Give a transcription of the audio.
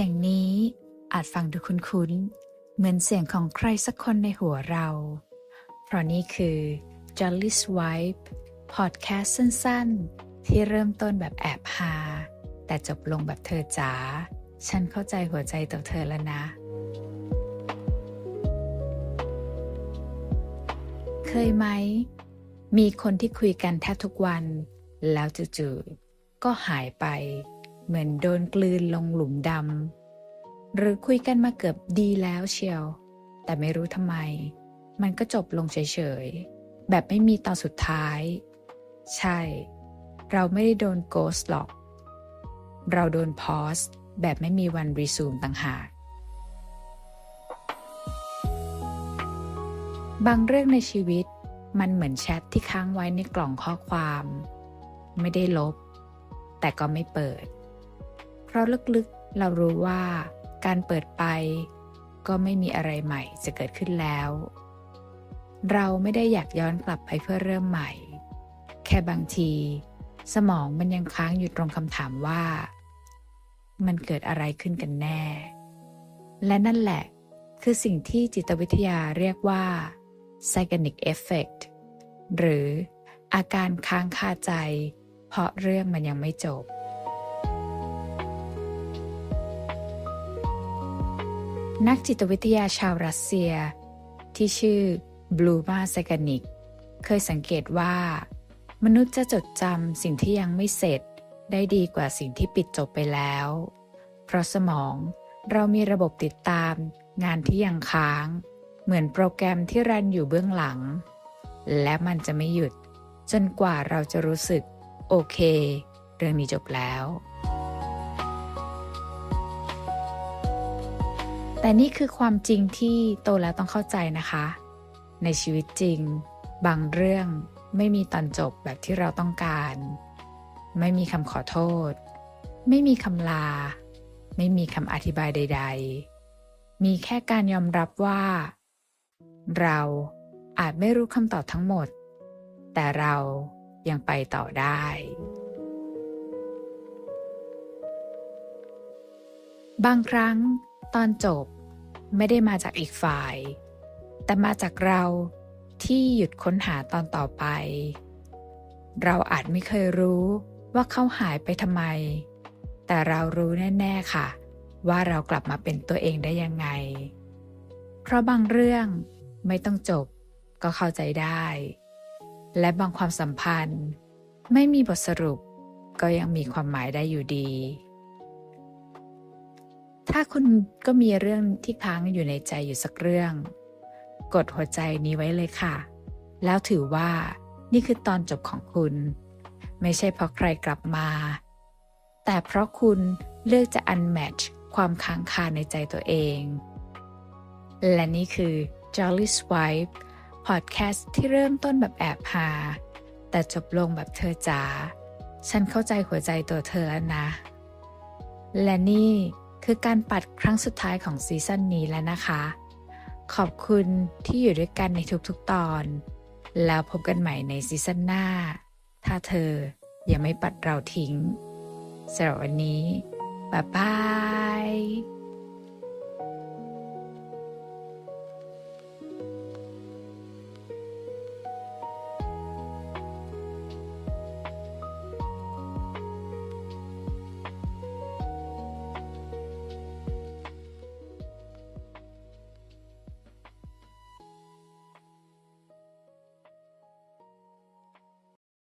สียงนี้อาจฟังดูคุ้นๆ เหมือนเสียงของใครสักคนในหัวเรา เพราะนี่คือ Jolly Swipe พอดแคสต์สั้นๆ ที่เริ่มต้นแบบแอบฮาแต่จบลงแบบเธอจ๋า ฉันเข้าใจหัวใจต่อเธอแล้วนะ เคยไหม มีคนที่คุยกันแทบทุกวัน แล้วจู่ๆก็หายไป เหมือนโดนกลืนลงหลุมดำหรือคุยกันมาเกือบดีแล้วเชียว แต่ไม่รู้ทำไม มันก็จบลงเฉยๆ แบบไม่มีตอนสุดท้าย ใช่ เราไม่ได้โดนโกสหรอก เราโดนพอสแบบไม่มีวันรีซูมต่างหาก บางเรื่องในชีวิตมันเหมือนแชทที่ค้างไว้ในกล่องข้อความ ไม่ได้ลบ แต่ก็ไม่เปิด ราะลึกๆ เรารู้ว่าการเปิดไป ก็ไม่มีอะไรใหม่จะเกิดขึ้นแล้ว เราไม่ได้อยากย้อนกลับไปเพื่อเริ่มใหม่ แค่บางที สมองมันยังค้างอยู่ตรงคำถามว่า มันเกิดอะไรขึ้นกันแน่ และนั่นแหละคือสิ่งที่จิตวิทยาเรียกว่า psychonic effect หรืออาการค้างคาใจ เพราะเรื่องมันยังไม่จบ นักจิตวิทยาชาวรัสเซีย ที่ชื่อบลูมาไซกานิก เคยสังเกตว่า มนุษย์จะจดจำสิ่งที่ยังไม่เสร็จได้ดีกว่าสิ่งที่ปิดจบไปแล้ว เพราะสมองเรามีระบบติดตามงานที่ยังค้าง เหมือนโปรแกรมที่รันอยู่เบื้องหลัง และมันจะไม่หยุด จนกว่าเราจะรู้สึก โอเค เรื่องนี้จบแล้ว แต่นี่คือความจริงที่โตแล้วต้องเข้าใจนะคะ ในชีวิตจริง บางเรื่องไม่มีตอนจบแบบที่เราต้องการ ไม่มีคำขอโทษ ไม่มีคำลา ไม่มีคำอธิบายใด ๆ มีแค่การยอมรับว่า เราอาจไม่รู้คำตอบทั้งหมด แต่เรายังไปต่อได้บางครั้งตอนจบ ไม่ได้มาจากอีกฝ่าย แต่มาจากเราที่หยุดค้นหาตอนต่อไป เราอาจไม่เคยรู้ว่าเขาหายไปทำไม แต่เรารู้แน่ ๆ ค่ะ ว่าเรากลับมาเป็นตัวเองได้ยังไง เพราะบางเรื่องไม่ต้องจบก็เข้าใจได้ และบางความสัมพันธ์ ไม่มีบทสรุปก็ยังมีความหมายได้อยู่ดี ถ้าคุณก็มีเรื่องที่ค้างอยู่ในใจอยู่สักเรื่อง กดหัวใจนี้ไว้เลยค่ะ แล้วถือว่านี่คือตอนจบของคุณ ไม่ใช่เพราะใครกลับมา แต่เพราะคุณเลือกจะ unmatch ความค้างคาในใจตัวเอง และนี่คือ Jolly Swipe พอดแคสต์ที่เริ่มต้นแบบแอบหาแต่จบลงแบบเธอจ๋าฉันเข้าใจหัวใจตัวเธอแล้วนะ และนี่ คือการปัดครั้งสุดท้ายของซีซั่นนี้แล้วนะคะ ขอบคุณที่อยู่ด้วยกันในทุกๆตอน แล้วพบกันใหม่ในซีซั่นหน้า ถ้าเธอยังไม่ปัดเราทิ้งสำหรับวันนี้บ๊ายบาย